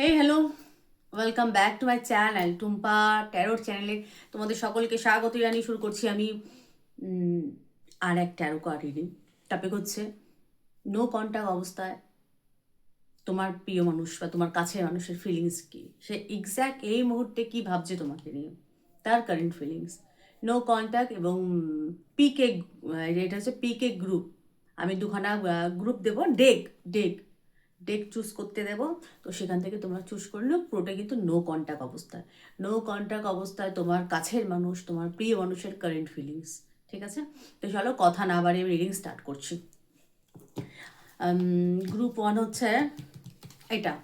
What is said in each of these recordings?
Hey hello welcome back to my channel Tumpa ট্যারোর চ্যানেলে তোমাদের সকলকে স্বাগত জানিয়ে শুরু করছি আমি। আর এক ট্যারো কার্ড রিডিং টপিক হচ্ছে নো কন্ট্যাক্ট অবস্থায় তোমার প্রিয় মানুষ বা তোমার কাছের মানুষের ফিলিংস কি? সে এক্স্যাক্ট এই মুহূর্তে কি ভাবছে তোমাকে নিয়ে? তার কারেন্ট ফিলিংস নো কন্ট্যাক্ট এবং পিকে এটা হচ্ছে পিকে গ্রুপ আমি দুখানা গ্রুপ দেবো। ডেক ডেক ডেক চুজ করতে দেবো। তো সেখান থেকে তোমরা চুজ করলে পুরোটা কিন্তু নো কন্ট্যাক্ট অবস্থায়। নো কন্ট্যাক্ট অবস্থায় তোমার কাছের মানুষ, তোমার প্রিয় মানুষের কারেন্ট ফিলিংস ঠিক আছে? তো চলো কথা না বাড়িয়ে রিডিং স্টার্ট করছি। গ্রুপ ওয়ান হচ্ছে এটা।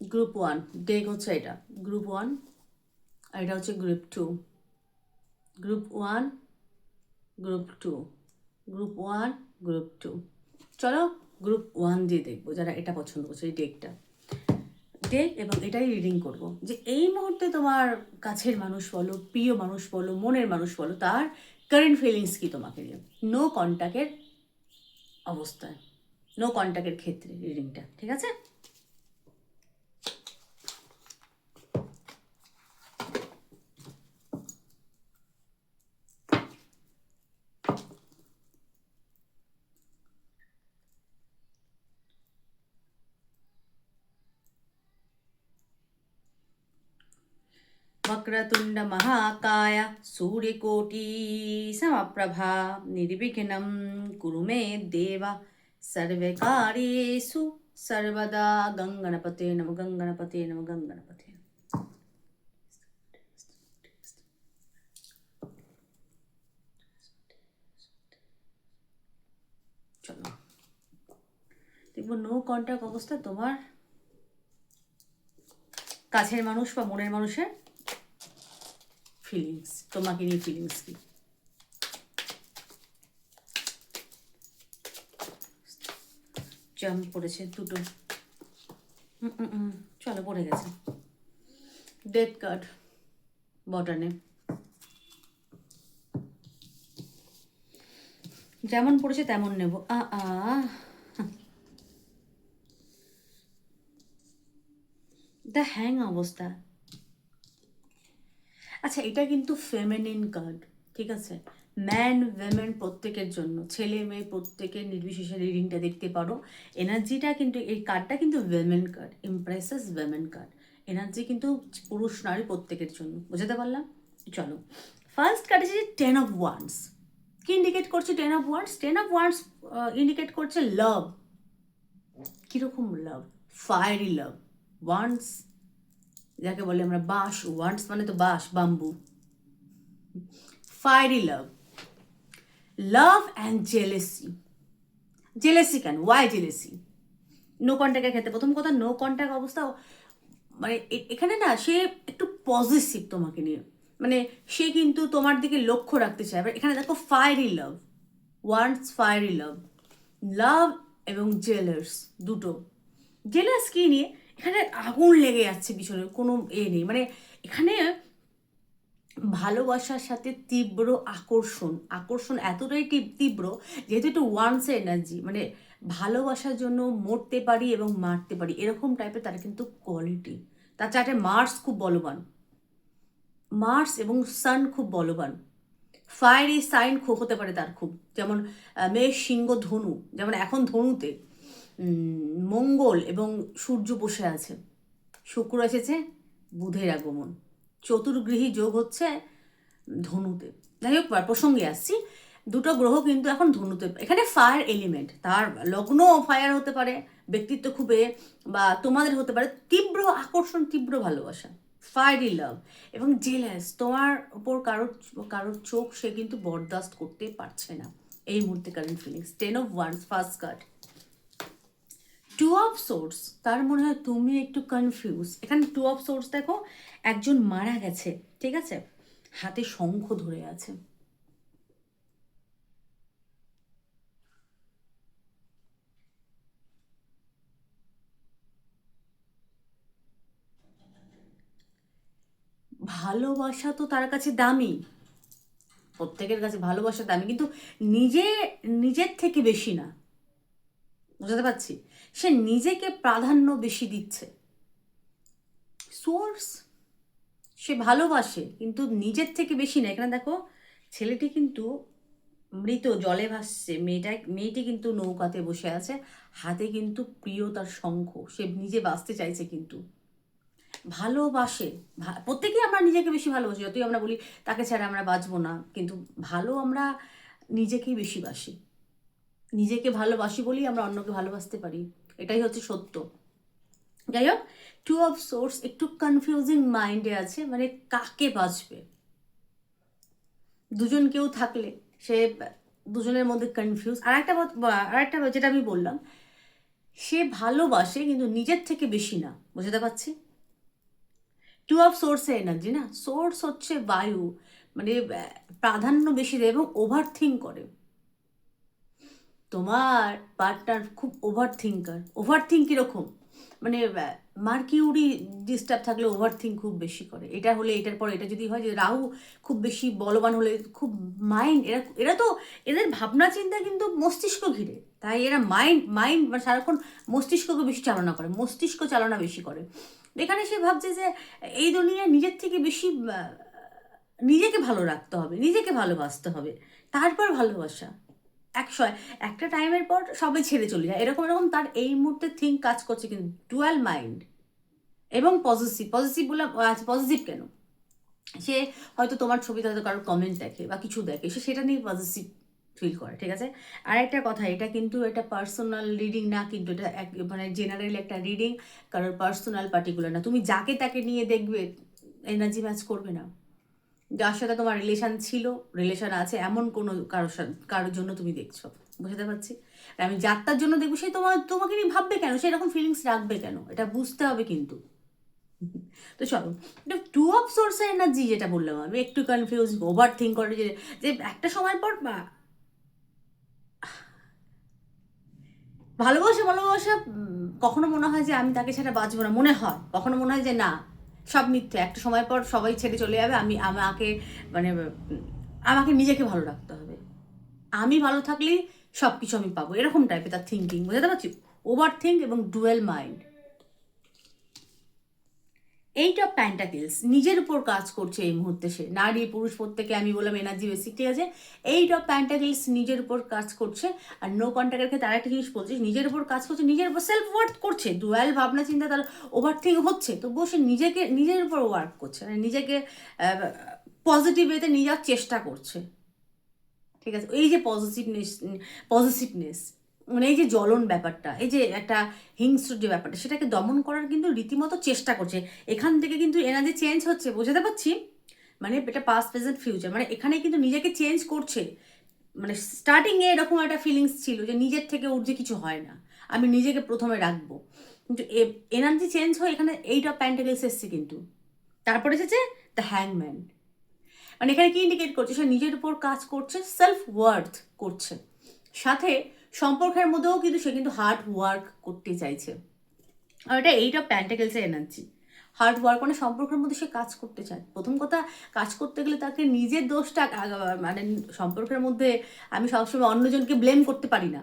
গ্রুপ ওয়ান ডেক হচ্ছে এটা। গ্রুপ ওয়ান আর এটা হচ্ছে group two group one group two group one group two চলো গ্রুপ ওয়ান দিয়ে দেখব যারা এটা পছন্দ করছে, এই ডেকটা। ডেক এবং এটাই রিডিং করব। যে এই মুহূর্তে তোমার কাছের মানুষ বলো, প্রিয় মানুষ বলো, মনের মানুষ বলো, তার কারেন্ট ফিলিংস কি তোমাকে নিয়ে? নো কন্ট্যাক্টের অবস্থায়। নো কন্ট্যাক্টের ক্ষেত্রে রিডিংটা, ঠিক আছে? वक्रतुंड महाकाय सूर्यकोटीसमप्रभा निर्विघ्नं कुरु मे देव। सर्वकार्येषु सर्वदा गङ्गणपते नमो गङ्गणपते नमो गङ्गणपते। দেখবো নো কন্ট্যাক্ট অবস্থা তোমার কাছের মানুষ ফিলিংস তোমাকে নিয়ে ফিলিংস কি জাম পড়েছে দুটো। চলো পড়ে গেছে। ডেথ কার্ড বটনে যেমন পড়েছে তেমন নেব। আ আ। দ্য হ্যাং অবস্থা। আচ্ছা এটা কিন্তু ফেমিনিন কার্ড ঠিক আছে? ম্যান ওয়েমেন প্রত্যেকের জন্য, ছেলে, মেয়ে প্রত্যেকের নির্বিশেষে রিডিংটা দেখতে পারো। এনার্জিটা কিন্তু, এই কার্ডটা কিন্তু women card impresses women card energy কিন্তু পুরুষ, নারী প্রত্যেকের জন্য, বুঝতে পারলাম? চলো। ফার্স্ট কার্ড আছে টেন অফ ওয়ান্স কি ইন্ডিকেট করছে ten of wands ten of wands indicate করছে লাভ কীরকম লাভ ফায়ারি লাভ ওয়ান্স যাকে বলে আমরা বাঁশ ওয়ান্স মানে তো বাঁশ, bamboo. Fiery love. Love and jealousy. Jealousy কেন? Why jealousy? নো কন্ট্যাক্টের ক্ষেত্রে। প্রথম কথা নো কন্ট্যাক্ট অবস্থা মানে এখানে না, সে একটু পজিটিভ তোমাকে নিয়ে। মানে সে কিন্তু তোমার দিকে লক্ষ্য রাখতে চায়। এখানে দেখো fiery love once fiery love love এবং জেলার্স দুটো। জেলার্স কি নিয়ে? এখানে আগুন লেগে যাচ্ছে পিছনে, কোনো এ নেই। মানে এখানে ভালোবাসার সাথে তীব্র আকর্ষণ আকর্ষণ এতটাই তীব- তীব্র যেহেতু একটু ওয়ান্স এনার্জি মানে ভালোবাসার জন্য মরতে পারি এবং মারতে পারি, এরকম টাইপের তার কিন্তু কোয়ালিটি তার চারটে মার্স খুব বলবান। মার্স এবং সান খুব বলবান। ফায়ারি সাইন হতে পারে তার খুব। যেমন মেষ, সিংহ, ধনু, যেমন এখন ধনুতে। মঙ্গল এবং সূর্য বসে আছে। শুক্র এসেছে বুধের আগমন। চতুর্গৃহী যোগ হচ্ছে ধনুতে। যাই হোক প্রসঙ্গে আসছি। দুটো গ্রহ কিন্তু এখন ধনুতে। এখানে ফায়ার এলিমেন্ট তার লগ্ন ফায়ার হতে পারে, ব্যক্তিত্ব খুবই বা তোমাদের হতে পারে। তীব্র আকর্ষণ, তীব্র ভালোবাসা ফায়ারি লাভ এবং জেলাস তোমার ওপর কারোর কারোর চোখ সে কিন্তু বরদাস্ত করতে পারছে না। এই মুহূর্তে current feelings ten of wands first card two of swords তার মনে হয় তুমি একটু কনফিউজ এখানে টু অফ সোর্স দেখো, একজন মারা গেছে, ঠিক আছে? হাতে শঙ্খ ধরে আছে। ভালোবাসা তো তার কাছে দামি। প্রত্যেকের কাছে ভালোবাসা দামি, কিন্তু নিজে, নিজের থেকে বেশি না। বুঝতে পারছি? সে নিজেকে প্রাধান্য বেশি দিচ্ছে। সোর্স সে ভালোবাসে, কিন্তু নিজের থেকে বেশি না এখানে দেখো, ছেলেটি কিন্তু মৃত, জলে ভাসছে। মেয়েটা মেয়েটি কিন্তু নৌকাতে বসে আছে। হাতে কিন্তু প্রিয় তার শঙ্খ। সে নিজে বাঁচতে চাইছে কিন্তু। ভালোবাসে। প্রত্যেকেই আমরা নিজেকে বেশি ভালোবাসি। যতই আমরা বলি, তাকে ছাড়া আমরা বাঁচবো না। কিন্তু ভালো আমরা নিজেকেই বেশি বাসি। নিজেকে ভালোবাসি বলেই আমরা অন্যকে ভালোবাসতে পারি। এটাই হচ্ছে সত্য। যাই হোক টু অফ সোর্স একটু কনফিউজিং মাইন্ডে আছে মানে কাকে বাঁচবে? দুজন কেউ থাকলে সে দুজনের মধ্যে কনফিউজ আর একটা আর একটা যেটা আমি বললাম, সে ভালোবাসে কিন্তু নিজের থেকে বেশি না, বুঝতে পারছি? টু অফ সোর্সে এনার্জি না? সোর্স হচ্ছে বায়ু মানে প্রাধান্য বেশি দেয় এবং ওভার থিঙ্ক করে। তোমার পার্টনার খুব ওভার থিঙ্কার ওভার থিঙ্ক কীরকম মানে মার্কিউরি ডিস্টার্ব থাকলে ওভার থিঙ্ক খুব বেশি করে। এটা হলে, এটার পর এটা যদি হয় যে রাহু খুব বেশি বলবান হলে খুব মাইন্ড এরা এরা তো, এদের ভাবনা চিন্তা কিন্তু মস্তিষ্ক ঘিরে। তাই এরা মাইন্ড মাইন্ড মানে সারাক্ষণ মস্তিষ্ককে বেশি চালনা করে, মস্তিষ্ক চালনা বেশি করে। এখানে সে ভাবছে যে এই দুনিয়ায় নিজের থেকে বেশি নিজেকে ভালো রাখতে হবে, নিজেকে ভালোবাসতে হবে। তারপর ভালোবাসা। একশো একটা টাইমের পর সবাই ছেড়ে চলে যায়। এরকম এরকম তার এই মুহূর্তে থিঙ্ক কাজ করছে কিন্তু ডুয়াল মাইন্ড এবং পজিটিভ পজিটিভ বলে আচ্ছা পজিটিভ কেন? সে হয়তো তোমার ছবিতে হয়তো কারোর কমেন্ট দেখে বা কিছু দেখে, সে সেটা নিয়ে পজিটিভ ফিল করে, ঠিক আছে? আর একটা কথা, এটা কিন্তু এটা পার্সোনাল রিডিং না, কিন্তু এটা এক মানে জেনারেল একটা রিডিং কারোর পার্সোনাল পার্টিকুলার না। তুমি যাকে তাকে নিয়ে দেখবে এনার্জি ম্যাচ করবে না। যার সাথে তোমার রিলেশন ছিল রিলেশন আছে, এমন কোনো কারোর কারোর জন্য তুমি দেখছ? বুঝতে পারছি? আর আমি যাত্রার জন্য দেখব, সে তোমার, তোমাকে নিয়ে ভাববে কেন? সে এরকম ফিলিংস রাখবে কেন? এটা বুঝতে হবে কিন্তু। তো চলো, এটা টু অফ সোর্স এনার্জি যেটা বললাম আমি, একটু কনফিউজ ওভার থিঙ্ক করে যে যে একটা সময় পর, বা- ভালোবাসা ভালোবাসা কখনো মনে হয় যে আমি তাকে ছাড়া বাঁচবো না, মনে হয়, কখনো মনে হয় যে না। সব মিথ্যে। একটা সময় পর সবাই ছেড়ে চলে যাবে, আমি আমাকে মানে আমাকে নিজেকে ভালো রাখতে হবে। আমি ভালো থাকলেই সব কিছু আমি পাবো। এরকম টাইপের তার থিঙ্কিং বুঝতে পারছি? ওভার থিঙ্ক এবং ডুয়েল মাইন্ড এইট প্যান্টাকেলস নিজের উপর কাজ করছে এই মুহূর্তে সে। নারী, পুরুষ, প্রত্যেকে, আমি বললাম এনার্জি বেসিক ঠিক আছে? এইট অফ প্যান্টাকেলস নিজের উপর কাজ করছে। আর নো কন্ট্যাক্টের ক্ষেত্রে আরেকটা জিনিস বলছে নিজের উপর কাজ করছে, নিজের উপর সেলফ ওয়ার্ক করছে। ডুয়াল ভাবনা, চিন্তা তার ওভার থিঙ্ক হচ্ছে। তো সে নিজেকে, নিজের উপর ওয়ার্ক করছে মানে নিজেকে পজিটিভ ওয়েতে নিয়ে চেষ্টা করছে। ঠিক আছে? এই যে পজিটিভনেস পজিটিভনেস মানে এই যে জ্বলন ব্যাপারটা, এই যে একটা হিংস্র যে ব্যাপারটা, সেটাকে দমন করার কিন্তু রীতিমতো চেষ্টা করছে। এখান থেকে কিন্তু এনার্জি চেঞ্জ হচ্ছে, বোঝাতে পারছি? মানে এটা পাস্ট প্রেজেন্ট ফিউচার মানে এখানে কিন্তু নিজেকে চেঞ্জ করছে। মানে স্টার্টিংয়ে এরকম একটা ফিলিংস ছিল যে নিজের থেকে ঊর্ধ্বে কিছু হয় না, আমি নিজেকে প্রথমে রাখব। কিন্তু এনার্জি চেঞ্জ হয়ে, এখানে এইট অফ এসছে কিন্তু। তারপরে এসেছে দ্য হ্যাংম্যান মানে এখানে কি ইন্ডিকেট করছে? সে নিজের উপর কাজ করছে সেলফ ওয়ার্থ করছে। সাথে সম্পর্কের মধ্যেও কিন্তু সে কিন্তু হার্ড ওয়ার্ক করতে চাইছে। আর এটা এইট প্যান্টাকেলসের এনার্জি হার্ড ওয়ার্ক মানে সম্পর্কের মধ্যে সে কাজ করতে চায়। প্রথম কথা, কাজ করতে গেলে তাকে নিজের দোষটা মানে সম্পর্কের মধ্যে আমি সবসময় অন্যজনকে ব্লেম করতে পারি না।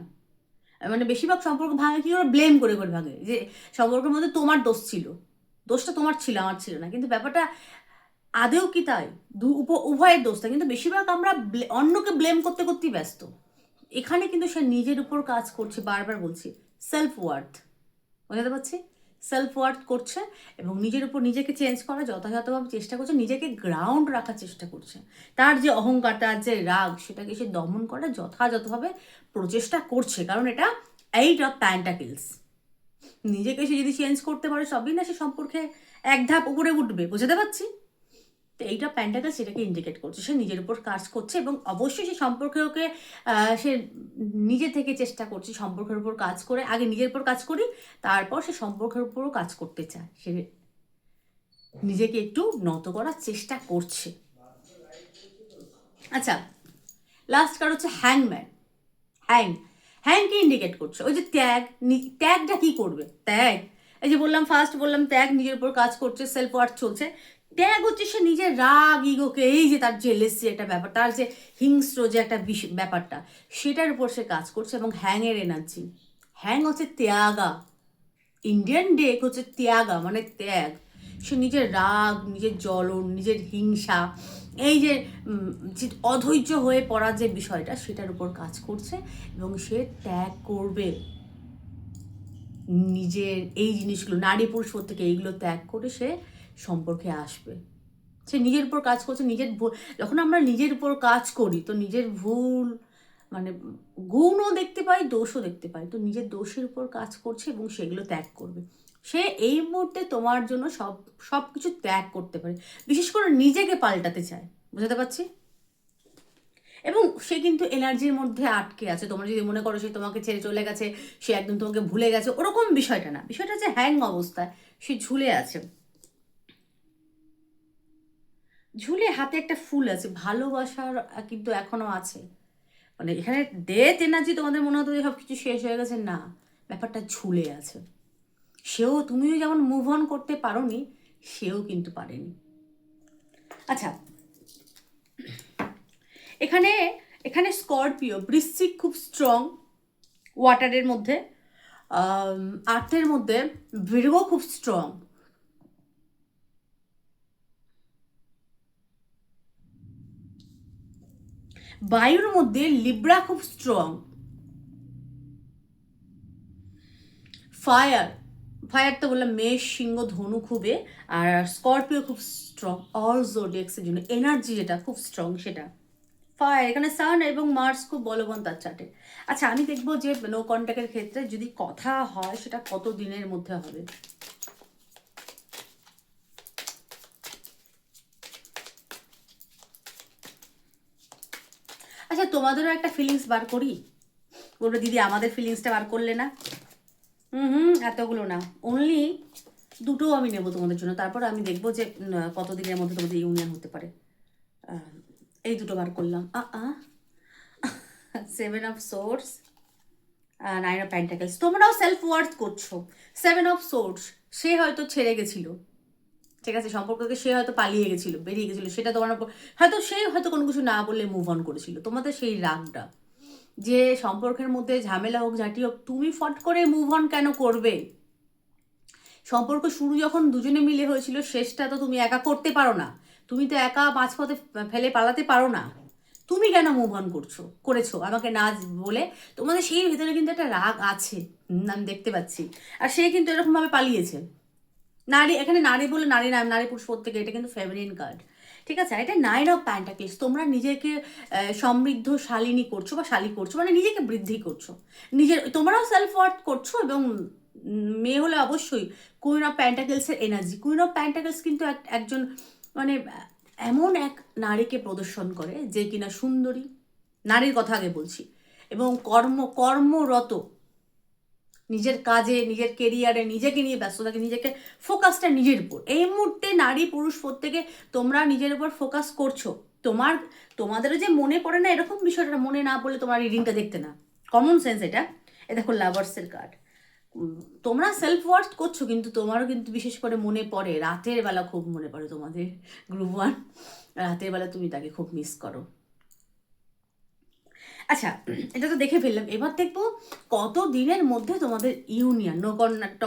মানে বেশিরভাগ সম্পর্ক ভাঙে কি করে? ব্লেম করে করে ভাঙে। যে সম্পর্কের মধ্যে তোমার দোষ ছিল। দোষটা তোমার ছিল, আমার ছিল না। কিন্তু ব্যাপারটা আদেও কি তাই? দু উভয়ের দোষটা। কিন্তু বেশিরভাগ আমরা অন্যকে ব্লেম করতে করতেই ব্যস্ত। এখানে কিন্তু সে নিজের উপর কাজ করছে, বারবার বলছি সেলফ ওয়ার্থ বোঝাতে পারছি? সেলফ ওয়ার্থ করছে এবং নিজের উপর নিজেকে চেঞ্জ করা, যথাযথভাবে চেষ্টা করছে, নিজেকে গ্রাউন্ড রাখার চেষ্টা করছে। তার যে অহংকার, তার যে রাগ, সেটাকে সে দমন করা যথাযথভাবে প্রচেষ্টা করছে। কারণ এটা এইট অফ প্যান্টাকিলস নিজেকে সে যদি চেঞ্জ করতে পারে, সবই না সে সম্পর্কে এক ধাপ উপরে উঠবে, বুঝতে পারছি? তো এইটা প্যান্টাকেল সেটাকে ইন্ডিকেট করছে। সে নিজের উপর কাজ করছে এবং অবশ্যই সে সম্পর্কে ওকে সে নিজে থেকে চেষ্টা করছে সম্পর্কের উপর কাজ করে, আগে নিজের উপর কাজ করি, তারপর সে সম্পর্কের উপরও কাজ করতে চায়। সে নিজেকে একটু নত করার চেষ্টা করছে। আচ্ছা লাস্ট কার হচ্ছে হ্যাংম্যান হ্যাং হ্যাংকে ইন্ডিকেট করছে। ওই যে ত্যাগ ত্যাগটা কি করবে? ত্যাগ এই যে বললাম ফার্স্ট বললাম ত্যাগ নিজের উপর কাজ করছে সেলফ ওয়ার্থ চলছে। ত্যাগ হচ্ছে সে নিজের রাগ, ইগোকে, এই যে তার জেলেসি একটা ব্যাপার, তার যে হিংস্র যে একটা ব্যাপারটা, সেটার উপর সে কাজ করছে এবং হ্যাংয়ের এনার্জি হ্যাং হচ্ছে ত্যাগা। ইন্ডিয়ান ডেক হচ্ছে ত্যাগা মানে ত্যাগ। সে নিজের রাগ, নিজের জ্বলন, নিজের হিংসা, এই যে অধৈর্য হয়ে পড়ার যে বিষয়টা, সেটার উপর কাজ করছে এবং সে ত্যাগ করবে। নিজের এই জিনিসগুলো নারী পুরুষ থেকে এইগুলো ত্যাগ করে সে সম্পর্কে আসবে। সে নিজের উপর কাজ করছে, নিজের যখন আমরা নিজের উপর কাজ করি, তো নিজের ভুল মানে গুণও দেখতে পাই, দোষও দেখতে পাই। তো নিজের দোষের উপর কাজ করছে এবং সেগুলো ত্যাগ করবে। সে এই মুহূর্তে তোমার জন্য সব সব কিছু ত্যাগ করতে পারে। বিশেষ করে নিজেকে পাল্টাতে চায়। বুঝতে পারছি? এবং সে কিন্তু এনার্জির মধ্যে আটকে আছে। তোমরা যদি মনে করো সে তোমাকে ছেড়ে চলে গেছে, সে একদম তোমাকে ভুলে গেছে, ওরকম বিষয়টা না। বিষয়টা হচ্ছে হ্যাং অবস্থায়। সে ঝুলে আছে। ঝুলে হাতে একটা ফুল আছে, ভালোবাসার কিন্তু এখনও আছে। মানে এখানে ডেথ এনার্জি তোমাদের মনে হতো সব কিছু শেষ হয়ে গেছে? না, ব্যাপারটা ঝুলে আছে। সেও, তুমিও যেমন মুভ অন করতে পারোনি, সেও কিন্তু পারেনি। আচ্ছা এখানে এখানে স্করপিও বৃশ্চিক খুব স্ট্রং ওয়াটারের মধ্যে আর্থের মধ্যে ভিড়ও খুব স্ট্রং বায়ুর মধ্যে লিব্রা খুব স্ট্রং ফায়ার ফায়ার তো বললাম মেষ, সিংহ, ধনু খুবে আর স্করপিও খুব স্ট্রং অল জোডিয়াক্সের জন্য এনার্জি যেটা খুব স্ট্রং সেটা। ফায়ার এখানে সান এবং মার্স খুব বলবান তার চার্টে আচ্ছা আমি দেখব যে নো কন্ট্যাক্টের ক্ষেত্রে যদি কথা হয় সেটা কত দিনের মধ্যে হবে? আচ্ছা তোমাদেরও একটা ফিলিংস বার করি? বলবে দিদি আমাদের ফিলিংসটা বার করলে না? হুম হুম এতগুলো না। অনলি দুটো আমি নেব তোমাদের জন্য। তারপর আমি দেখব যে উম, কত দিনের মধ্যে তোমাদের ইউনিয়ন হতে পারে। এই দুটো বার করলাম। আ আ seven of swords nine of pentacles তোমরাও সেলফ ওয়ার্থ করছ। সেভেন অফ সোর্স সে হয়তো ছেড়ে গেছিল। ঠিক আছে, সম্পর্ককে সে হয়তো পালিয়ে গেছিল, বেরিয়ে গেছিল, সেটা তোমার হয়তো সে হয়তো কোনো কিছু না বললে মুভ অন করেছিল। তোমাদের সেই রাগটা, যে সম্পর্কের মধ্যে ঝামেলা হোক, ঝাঁটি হোক, তুমি ফট করে মুভ অন কেন করবে? সম্পর্ক শুরু যখন দুজনে মিলে হয়েছিল, শেষটা তো তুমি একা করতে পারো না। তুমি তো একা মাঝপথে ফেলে পালাতে পারো না। তুমি কেন মুভ অন করছ, করেছ? আমাকে না বলে তোমাদের সেই ভিতরে কিন্তু একটা রাগ আছে, আমি দেখতে পাচ্ছি। আর সে কিন্তু এরকমভাবে পালিয়েছে। নারী, এখানে নারী বলে নারী নাম, নারী পুরুষ প্রত্যেকে, এটা কিন্তু ফেমিনিন কার্ড ঠিক আছে? এটা নাইন অফ প্যান্টাকেলস তোমরা নিজেকে সমৃদ্ধ শালিনী করছ বা শালী করছ মানে নিজেকে বৃদ্ধি করছ। নিজের, তোমরাও সেলফ ওয়ার্থ করছ এবং মেয়ে হলে অবশ্যই কুইন অফ প্যান্টাকেলসের এনার্জি কুইন অফ প্যান্টাকেলস কিন্তু এক- একজন মানে এমন এক নারীকে প্রদর্শন করে যে কিনা সুন্দরী। নারীর কথা আগে বলছি। এবং কর্ম, কর্মরত নিজের কাজে, নিজের কেরিয়ারে নিজেকে নিয়ে ব্যস্ত থাকে, নিজেকে ফোকাসটা নিজের উপর। এই মুহূর্তে নারী পুরুষ প্রত্যেকে তোমরা নিজের উপর ফোকাস করছ। তোমার, তোমাদেরও যে মনে পড়ে না এরকম বিষয়টা, মনে না পড়লে তোমার রিডিংটা দেখতে না। কমন সেন্স এটা। এ দেখো লাভার্সের কার্ড তোমরা সেলফ ওয়ার্থ করছ কিন্তু তোমারও কিন্তু বিশেষ করে মনে পড়ে। রাতের বেলা খুব মনে পড়ে তোমাদের গ্রুপ ওয়ান রাতের বেলা তুমি তাকে খুব মিস করো। আচ্ছা এটা তো দেখে ফেললাম। এবার দেখব কত দিনের মধ্যে তোমাদের ইউনিয়ন নো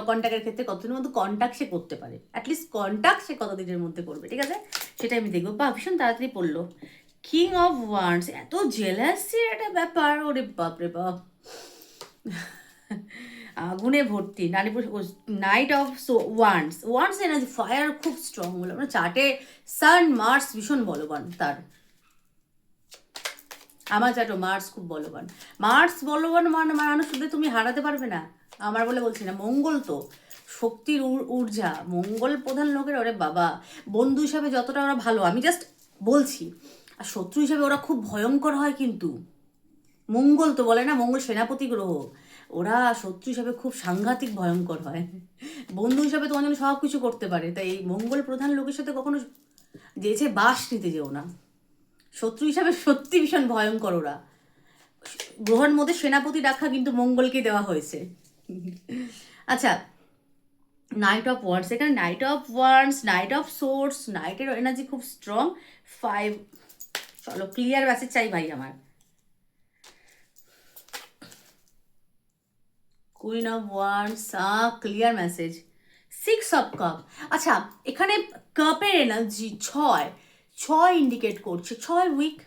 কন্ট্যাক্টের ক্ষেত্রে কতদিনের মধ্যে কন্ট্যাক্ট সে করতে পারে। অ্যাটলিস্ট কন্ট্যাক্ট সে কত দিনের মধ্যে করবে, ঠিক আছে? সেটা আমি দেখব। বা ভীষণ তাড়াতাড়ি পড়ল। কিং অফ ওয়ান্স এত জেলাসির একটা ব্যাপার, ওরে বাপ রে বাপ। আগুনে ভর্তি নারীপুর knight of so wands wands energy fire খুব স্ট্রং বলে। আমরা চার্টে সান মার্স ভীষণ বলবান তার। আমার চাটো মার্স খুব বলবান। মার্স বলবান মানে মানুষ শুধু তুমি হারাতে পারবে না। আমার বলে বলছি না, মঙ্গল তো। শক্তির ঊর্জা, মঙ্গল প্রধান লোকের ওরে বাবা। বন্ধু হিসাবে যতটা ওরা ভালো, আমি জাস্ট বলছি। আর শত্রু হিসাবে ওরা খুব ভয়ঙ্কর হয় কিন্তু। মঙ্গল তো বলে না, মঙ্গল সেনাপতি গ্রহ। ওরা শত্রু হিসাবে খুব সাংঘাতিক ভয়ঙ্কর হয়। বন্ধু হিসাবে তোমার জন্য সব কিছু করতে পারে। তাই এই মঙ্গল প্রধান লোকের সাথে কখনো যেছে বাস নিতে যেও না। শত্রু হিসাবে সত্যি ভীষণ ভয়ঙ্কর ওরা। গ্রহের মধ্যে সেনাপতি রাখা কিন্তু মঙ্গলকে দেওয়া হয়েছে। আচ্ছা নাইট অফ ওয়ার্ডস এখানে knight of swords knight of swords নাইটের energy খুব স্ট্রং ফাইভ চলো ক্লিয়ার মেসেজ চাই ভাই আমার। Queen of wands clear message six of cup আচ্ছা এখানে কাপের এনার্জি ছয়। ছয় ইন্ডিকেট করছে, ছয় উইক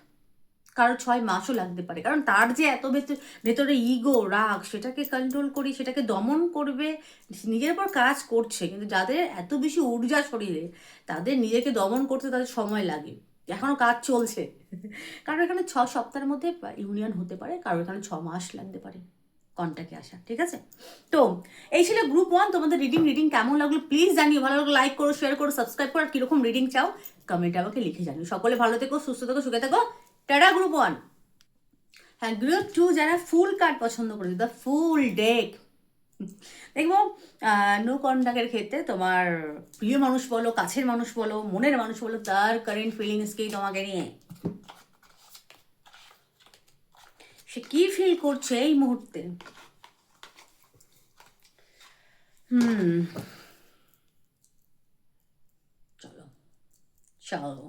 কারও ছয় মাসও লাগতে পারে। কারণ তার যে এত ভেতর- ইগো রাগ, সেটাকে কন্ট্রোল করি, সেটাকে দমন করবে নিজের উপর কাজ করছে, কিন্তু যাদের এত বেশি ঊর্জা শরীরে, তাদের নিজেকে দমন করতে তাদের সময় লাগে। এখনও কাজ চলছে। কারণ এখানে ছ সপ্তাহের মধ্যে ইউনিয়ন হতে পারে কারও এখানে ছ মাস লাগতে পারে। কন্ট্যাক্টে আসা, ঠিক আছে? তো, এই ছিল গ্রুপ ওয়ান তোমাদের রিডিং রিডিং কেমন লাগল? প্লিজ জানিও, ভালো লাগল লাইক করো শেয়ার করো সাবস্ক্রাইব করো, আর কীরকম রিডিং চাও কমেন্টে আমাকে লিখে জানিও। সকলে ভালো থেকো, সুস্থ থেকো, সুখে থেকো। টাটা গ্রুপ ওয়ান হ্যাঁ গ্রুপ টু যারা ফুল কার্ড পছন্দ করে দ্য ফুল ডেক দেখব নো কন্ট্যাক্টের ক্ষেত্রে তোমার প্রিয় মানুষ বলো, কাছের মানুষ বলো, মনের মানুষ বলো, তার কারেন্ট ফিলিংসকেই তোমাকে নিয়ে? সে কি ফিল করছে এই মুহূর্তে? হুম। চলো চলো।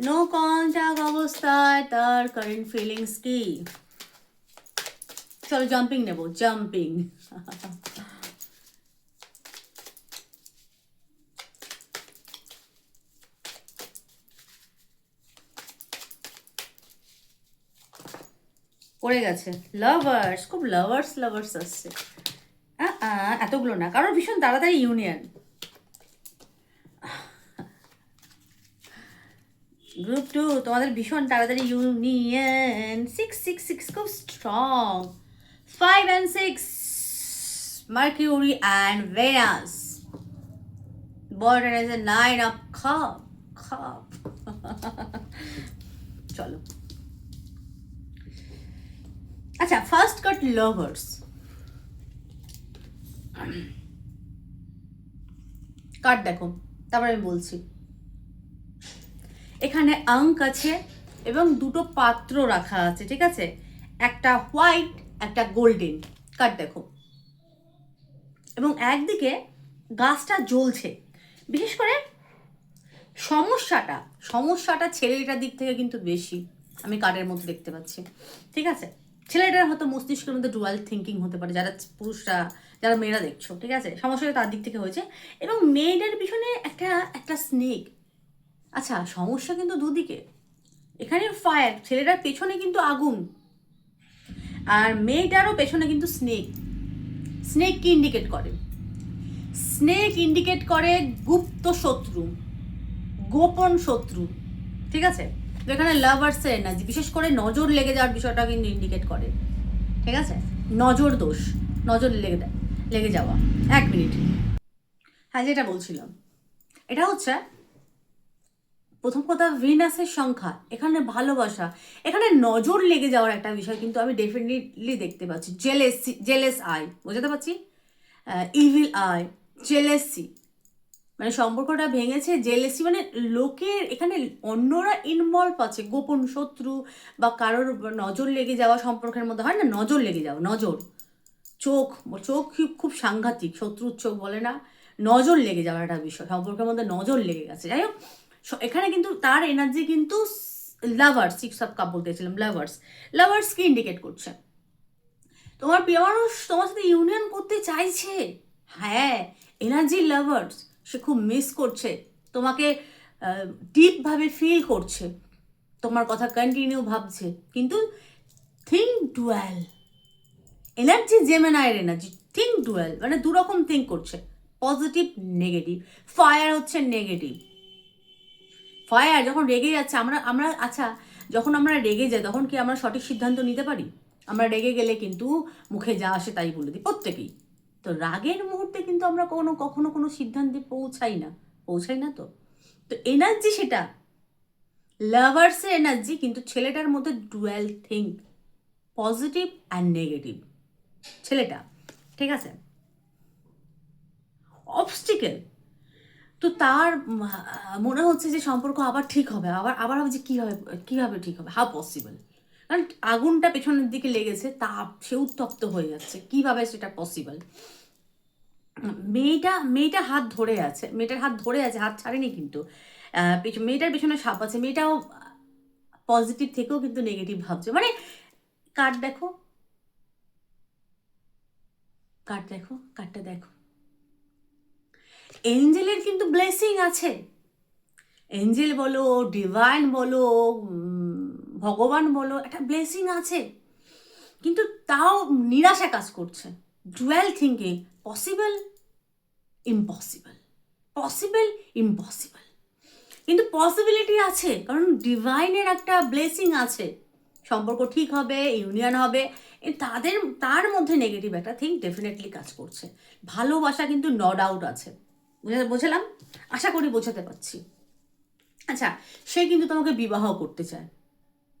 নো কন্ট্যাক্ট অবস্থায় তার কারেন্ট ফিলিংস কি? চলো জাম্পিং নেব জাম্পিং পড়ে গেছে। লাভার্স খুব লাভার্স লাভার্স আসছে। এতগুলো না, কারণ ভীষণ তাড়াতাড়ি ইউনিয়ন গ্রুপ টু তোমাদের ভীষণ তাড়াতাড়ি ইউনিয়ন সিক্স সিক্স সিক্স খুব strong five and six Mercury and Venus border edge a nine of খাপ খাপ চলো। আচ্ছা ফার্স্ট কাট লাভার্স কার্ড দেখো, তারপরে আমি বলছি। এখানে আঙ্ক আছে এবং দুটো পাত্র রাখা আছে, ঠিক আছে? একটা হোয়াইট একটা গোল্ডেন কার্ড দেখো। এবং একদিকে গাছটা জ্বলছে। বিশেষ করে সমস্যাটা সমস্যাটা ছেলেটার দিক থেকে কিন্তু বেশি। আমি কার্ডের মধ্যে দেখতে পাচ্ছি। ঠিক আছে? ছেলেটার হয়তো মস্তিষ্কের মধ্যে ডুয়াল থিঙ্কিং হতে পারে, যারা পুরুষরা, যারা মেয়েরা দেখছ, ঠিক আছে? সমস্যাটা তার দিক থেকে হয়েছে। এবং মেয়েদের পিছনে একটা একটা স্নেক আচ্ছা সমস্যা কিন্তু দুদিকে। এখানে ফায়ার ছেলেটার পেছনে কিন্তু আগুন। আর মেয়েটারও পেছনে কিন্তু স্নেক স্নেক কি ইন্ডিকেট করে? স্নেক ইন্ডিকেট করে গুপ্ত শত্রু, গোপন শত্রু, ঠিক আছে? তো এখানে লাভার্সের এনার্জি বিশেষ করে নজর লেগে যাওয়ার বিষয়টা কিন্তু ইন্ডিকেট করে। ঠিক আছে? নজর দোষ, নজর লেগে লেগে যাওয়া। এক মিনিট। হ্যাঁ যেটা বলছিলাম। এটা হচ্ছে, প্রথম কথা ভিনাসের সংখ্যা, এখানে ভালোবাসা। এখানে নজর লেগে যাওয়ার একটা বিষয় কিন্তু আমি ডেফিনেটলি দেখতে পাচ্ছি। জেলেসি জেলেস আই বোঝাতে পারছি? ইভিল আই জেলেসি মানে সম্পর্কটা ভেঙেছে, জেলেসি মানে লোকের এখানে অন্যরা ইনভলভ আছে। গোপন শত্রু বা কারোর নজর লেগে যাওয়া সম্পর্কের মধ্যে হয় না? নজর লেগে যাওয়া, নজর। চোখ চোখ খুব সাংঘাতিক, শত্রুর চোখ বলে না। নজর লেগে যাওয়া একটা বিষয়, সম্পর্কের মধ্যে নজর লেগে গেছে। যাই হোক এখানে কিন্তু তার এনার্জি কিন্তু লাভার্স সিক্স অফ কাপ বলতেছিলাম লাভার্স লাভার্স কি ইন্ডিকেট করছে। তোমার প্রিয় মানুষ তোমার সাথে ইউনিয়ন করতে চাইছে? হ্যাঁ এনার্জি লাভার্স সে খুব মিস করছে। তোমাকে ডিপভাবে ফিল করছে। তোমার কথা কন্টিনিউ ভাবছে। কিন্তু থিঙ্ক ডুয়েল এনার্জি জেমেনায়ের এনার্জি থিঙ্ক ডুয়েল মানে দু রকম থিঙ্ক করছে। পজিটিভ নেগেটিভ ফায়ার হচ্ছে নেগেটিভ ফায়ার যখন রেগে যাচ্ছে, আমরা আমরা আচ্ছা যখন আমরা রেগে যাই, তখন কি আমরা সঠিক সিদ্ধান্ত নিতে পারি? আমরা রেগে গেলে কিন্তু মুখে যা আসে তাই বলে দিই, প্রত্যেকেই। তো রাগের মুহূর্তে কিন্তু আমরা কোনো, কখনো কোনো সিদ্ধান্তে পৌঁছাই না। পৌঁছাই না তো। তো এনার্জি সেটা। লাভার্সের এনার্জি কিন্তু ছেলেটার মধ্যে dual think positive and negative ছেলেটা, ঠিক আছে? অবস্টিকেল তো তার মনে হচ্ছে যে সম্পর্ক আবার ঠিক হবে। আবার আবার হবে যে কীভাবে কীভাবে ঠিক হবে? হাউ পসিবল কারণ আগুনটা পেছনের দিকে লেগেছে তাপ সে উত্তপ্ত হয়ে যাচ্ছে। কীভাবে সেটা পসিবল মেয়েটা মেয়েটা হাত ধরে আছে, মেয়েটার হাত ধরে আছে, হাত ছাড়েনি কিন্তু। মেয়েটার পেছনে সাপ আছে, মেয়েটাও পজিটিভ থেকেও কিন্তু নেগেটিভ ভাবছে। মানে কার্ড দেখো। কার্ড দেখো, কার্ডটা দেখো। এঞ্জেলের কিন্তু ব্লেসিং আছে। এঞ্জেল বলো ডিভাইন বলো ভগবান বলো, একটা ব্লেসিং আছে। কিন্তু তাও নিরাশা কাজ করছে। Dual thinking possible impossible possible impossible কিন্তু পসিবিলিটি আছে, কারণ ডিভাইনের একটা ব্লেসিং আছে। সম্পর্ক ঠিক হবে ইউনিয়ন হবে তাদের, তার মধ্যে নেগেটিভ একটা থিং ডেফিনেটলি কাজ করছে। ভালোবাসা কিন্তু ন ডাউট আছে। বুঝে- বুঝলাম? আশা করি বোঝাতে পারছি। আচ্ছা সে কিন্তু তোমাকে বিবাহ করতে চায়।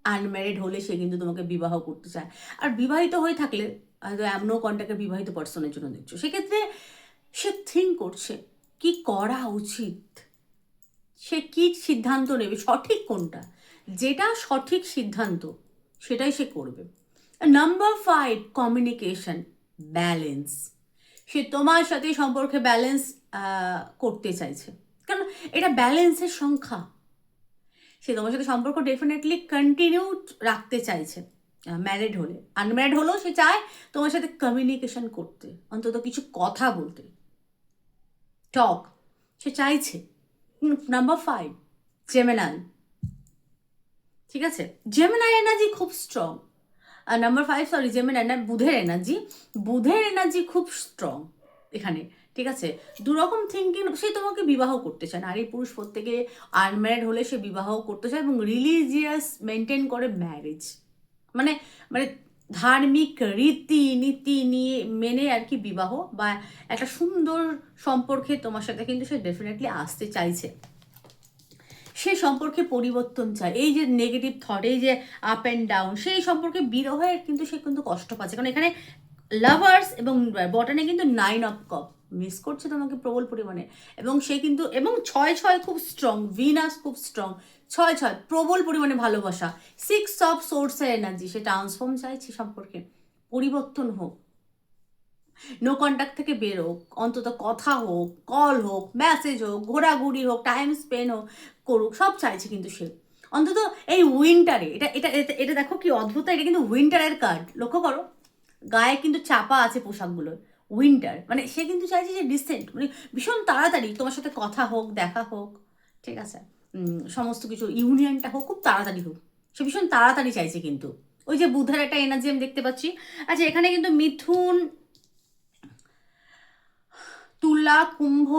আনম্যারিড হলে সে কিন্তু তোমাকে বিবাহ করতে চায়। আর বিবাহিত হয়ে থাকলে হয়তো এমনও কন্ট্যাক্টের বিবাহিত পার্সনের জন্য দেখছ। সেক্ষেত্রে সে থিঙ্ক করছে, কি করা উচিত? সে কি সিদ্ধান্ত নেবে? সঠিক কোনটা? যেটা সঠিক সিদ্ধান্ত, সেটাই সে করবে। নাম্বার ফাইভ কমিউনিকেশন ব্যালেন্স সে তোমার সাথে সম্পর্কে ব্যালেন্স করতে চাইছে। কারণ এটা ব্যালেন্সের সংখ্যা। সে তোমার সাথে সম্পর্ক ডেফিনেটলি কন্টিনিউ রাখতে চাইছে ম্যারিড হলে। আনম্যারিড হলেও সে চায় তোমার সাথে কমিউনিকেশন করতে, অন্তত কিছু কথা বলতে। টক, সে চাইছে। নাম্বার ফাইভ জেমেনাল ঠিক আছে? জেমেনাই এনার্জি খুব স্ট্রং আর নাম্বার ফাইভ সরি জেমেনাই না, বুধের এনার্জি বুধের এনার্জি খুব স্ট্রং এখানে। ঠিক আছে? দুরকম থিঙ্কিং সে তোমাকে বিবাহ করতে চায় নারী পুরুষ প্রত্যেকে আনম্যারিড হলে সে বিবাহ করতে চায় এবং রিলিজিয়াস মেনটেন করে ম্যারেজ মানে মানে ধার্মিক রীতি, নীতি নিয়ে মেনে আর কি বিবাহ বা একটা সুন্দর সম্পর্কে তোমার সাথে কিন্তু সে ডেফিনেটলি আসতে চাইছে। সে সম্পর্কে পরিবর্তন চায়। এই যে নেগেটিভ থট এই যে আপ অ্যান্ড ডাউন সেই সম্পর্কে বিরহের কিন্তু সে কিন্তু কষ্ট পাচ্ছে। কারণ এখানে লাভার্স এবং বটানে কিন্তু নাইন অফ কপ মিস করছে তোমাকে প্রবল পরিমাণে। এবং সে কিন্তু, এবং ছয় ছয় খুব স্ট্রং ভিনাস খুব স্ট্রং ছয় ছয়, প্রবল পরিমাণে ভালোবাসা। সিক্স অফ সোর্সের এনার্জি সে ট্রান্সফর্ম চাইছে সম্পর্কে। পরিবর্তন হোক। নো কন্ট্যাক্ট থেকে বেরোক অন্তত কথা হোক কল হোক মেসেজ হোক, ঘোরাঘুরি হোক টাইম স্পেন্ড হোক, করুক, সব চাইছে কিন্তু সে। অন্তত এই উইন্টারে এটা এটা, এটা- দেখো কি অদ্ভুত, এটা কিন্তু উইন্টারের কার্ড লক্ষ্য করো, গায়ে কিন্তু চাপা আছে পোশাকগুলো উইন্টার মানে সে কিন্তু চাইছে যে ডিসেন্ট মানে ভীষণ তাড়াতাড়ি তোমার সাথে কথা হোক, দেখা হোক, ঠিক আছে? সমস্ত কিছু, ইউনিয়নটা হোক, খুব তাড়াতাড়ি হোক। সে ভীষণ তাড়াতাড়ি চাইছে কিন্তু। ওই যে বুধের একটা এনার্জি আমি দেখতে পাচ্ছি। আচ্ছা এখানে কিন্তু মিথুন, তুলা, কুম্ভ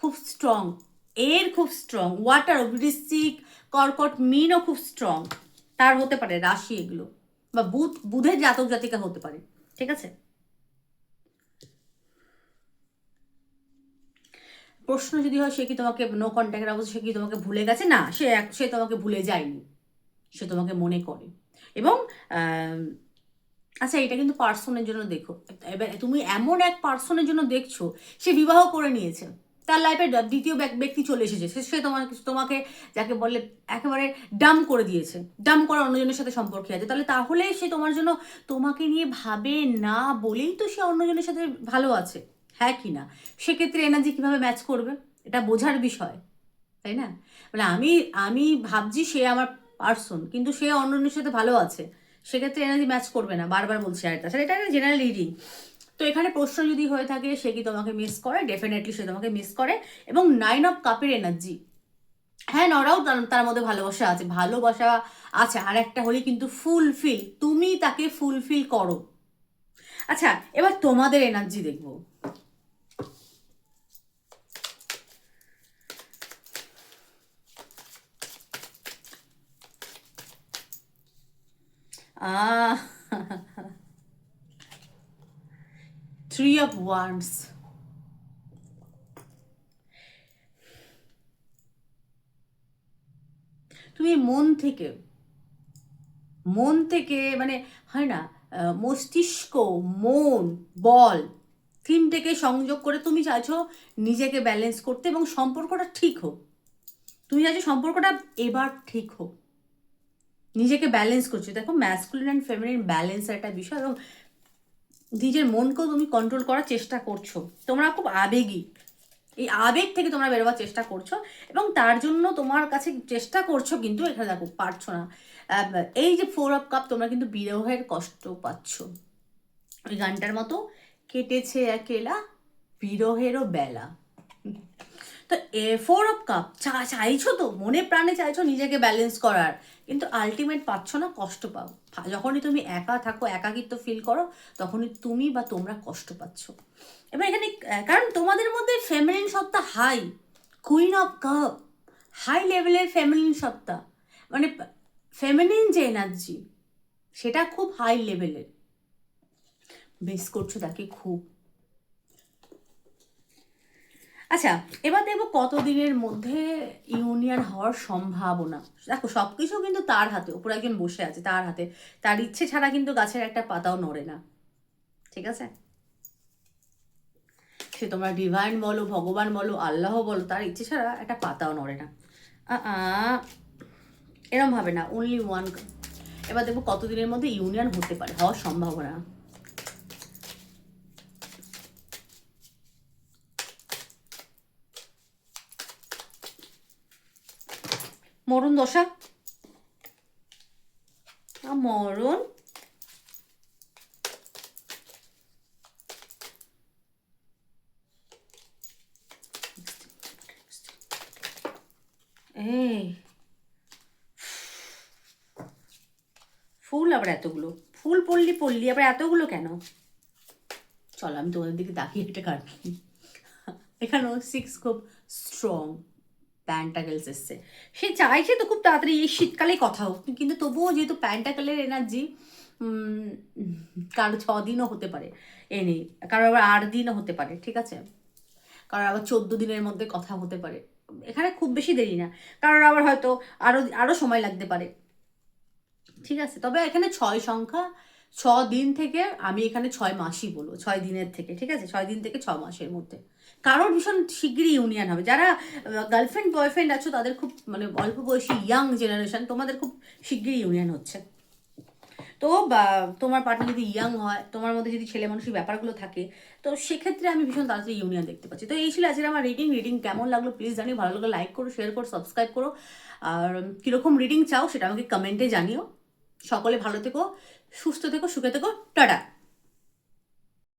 খুব স্ট্রং এর খুব স্ট্রং ওয়াটার বৃশ্চিক, কর্কট, মিনও খুব স্ট্রং তার হতে পারে, রাশি এগুলো। বা বুধ, বুধের জাতক জাতিকা হতে পারে। ঠিক আছে? প্রশ্ন যদি হয়, সে কি তোমাকে নো কন্ট্যাক্টের অবস্থা সে কি তোমাকে ভুলে গেছে? না, সে এক- সে তোমাকে ভুলে যায়নি। সে তোমাকে মনে করে। এবং আচ্ছা এটা কিন্তু পার্সনের জন্য দেখো। এবার তুমি এমন এক পার্সনের জন্য দেখছ, সে বিবাহ করে নিয়েছে। তার লাইফে দ্বিতীয় ব্যক- ব্যক্তি চলে এসেছে। সে- সে তোমাকে তোমাকে যাকে বললে একেবারে ডাম করে দিয়েছে। ডাম করা অন্যজনের সাথে সম্পর্কে আছে। তাহলে তাহলে সে তোমার জন্য তোমাকে নিয়ে ভাবে না বলেই তো সে অন্যজনের সাথে ভালো আছে। হ্যাঁ কি না? সেক্ষেত্রে এনার্জি কীভাবে ম্যাচ করবে? এটা বোঝার বিষয়, তাই না? মানে আমি আমি ভাবছি সে আমার পার্সন কিন্তু সে অন্যজনের সাথে ভালো আছে। সেক্ষেত্রে এনার্জি ম্যাচ করবে না, বারবার বলছি আর তাছাড়া এটা একটা জেনারেল রিডিং তো এখানে প্রশ্ন যদি হয়ে থাকে, সে কি তোমাকে মিস করে? ডেফিনেটলি সে তোমাকে মিস করে। এবং নাইন অফ কাপের এনার্জি হ্যাঁ নরাও তার মধ্যে ভালোবাসা আছে ভালোবাসা আছে। আর একটা হলে কিন্তু ফুলফিল তুমি তাকে ফুলফিল করো। আচ্ছা এবার তোমাদের এনার্জি দেখব। Three of Wands. তুমি মন থেকে মন থেকে মানে হয় না মস্তিষ্ক, মন, বল তিনটেকে সংযোগ করে তুমি চাইছো নিজেকে ব্যালেন্স করতে এবং সম্পর্কটা ঠিক হোক। তুমি চাইছো সম্পর্কটা এবার ঠিক হোক। নিজেকে ব্যালেন্স করছ। দেখো ম্যাসকুলিন অ্যান্ড ফেমিনিন ব্যালেন্স একটা বিষয় এবং নিজের মনকেও তুমি কন্ট্রোল করার চেষ্টা করছ। তোমরা খুব আবেগী। এই আবেগ থেকে তোমরা বেরোবার চেষ্টা করছ এবং তার জন্য তোমার কাছে চেষ্টা করছ কিন্তু এখানে দেখো পারছ না। এই যে ফোর অফ কাপ তোমরা কিন্তু বিরহের কষ্ট পাচ্ছ। ওই গানটার মতো কেটেছে একেলা বিরহেরও বেলা। তো এ ফোর অফ কাপ চা, চাইছো তো? মনে প্রাণে চাইছো নিজেকে ব্যালেন্স করার। কিন্তু আলটিমেট পাচ্ছ না, কষ্ট পাও। যখনই তুমি একা থাকো, একাকিত্ব ফিল করো, তখনই তুমি বা তোমরা কষ্ট পাচ্ছ। এবার এখানে কারণ তোমাদের মধ্যে ফেমিনিন সত্তা high queen of cup high লেভেলের ফেমিনিন সত্তা। মানে ফেমিনিন যে এনার্জি সেটা খুব হাই লেভেলের মিস করছ তাকে খুব। আচ্ছা এবার দেখব কতদিনের মধ্যে ইউনিয়ন হওয়ার সম্ভাবনা। দেখো সব কিছু কিন্তু তার হাতে, ওপর একজন বসে আছে তার হাতে। তার ইচ্ছে ছাড়া কিন্তু গাছের একটা পাতাও নড়ে না। ঠিক আছে? সে তোমরা ডিভাইন বলো, ভগবান বলো, আল্লাহ বলো, তার ইচ্ছে ছাড়া একটা পাতাও নড়ে না। এরম ভাবে না অনলি ওয়ান এবার দেখব কতদিনের মধ্যে ইউনিয়ন হতে পারে, হওয়ার সম্ভাবনা। মরণ দশা? মরণ। এই। ফুল আবার এতগুলো। ফুল পড়লি পড়লি, আবার এতগুলো কেন? চলো, আমি তোমাদের দিকে তাকিয়ে একটা কাটবি এখানেও সিক্স খুব স্ট্রং প্যান্টাকেলস এসছে। সে চাইছে তো খুব তাড়াতাড়ি এই শীতকালে কথা হোক, কিন্তু তবুও যেহেতু প্যান্টাকেলের এনার্জি কারও ছ দিনও হতে পারে এ নেই, কারও আবার আট দিনও হতে পারে, ঠিক আছে? কারোর আবার চোদ্দ দিনের মধ্যে কথা হতে পারে, এখানে খুব বেশি দেরি না, কারোর আবার হয়তো আরও আরও সময় লাগতে পারে, ঠিক আছে? তবে এখানে ছয় সংখ্যা, ছ দিন থেকে আমি এখানে ছয় মাসই বলব, ছয় দিনের থেকে, ঠিক আছে? ছয় দিন থেকে ছ মাসের মধ্যে। কারোর ভীষণ শিগগিরই ইউনিয়ন হবে। যারা গার্লফ্রেন্ড বয়ফ্রেন্ড আছো, তাদের খুব মানে অল্প বয়সী ইয়াং জেনারেশন তোমাদের খুব শিগগিরই ইউনিয়ন হচ্ছে। তো, বা, তোমার পার্টনার যদি ইয়াং হয়, তোমার মধ্যে যদি ছেলে মানুষের ব্যাপারগুলো থাকে, তো সেক্ষেত্রে আমি ভীষণ তাড়াতাড়ি ইউনিয়ন দেখতে পাচ্ছি। তো এই ছিল আজকে আমার রিডিং রিডিং কেমন লাগল প্লিজ জানিও, ভালো লাগলে লাইক করো শেয়ার করো সাবস্ক্রাইব করো। আর কীরকম রিডিং চাও সেটা আমাকে কমেন্টে জানিও। সকলে ভালো থেকো, সুস্থ থেকো, সুখে থেকো, টাটা।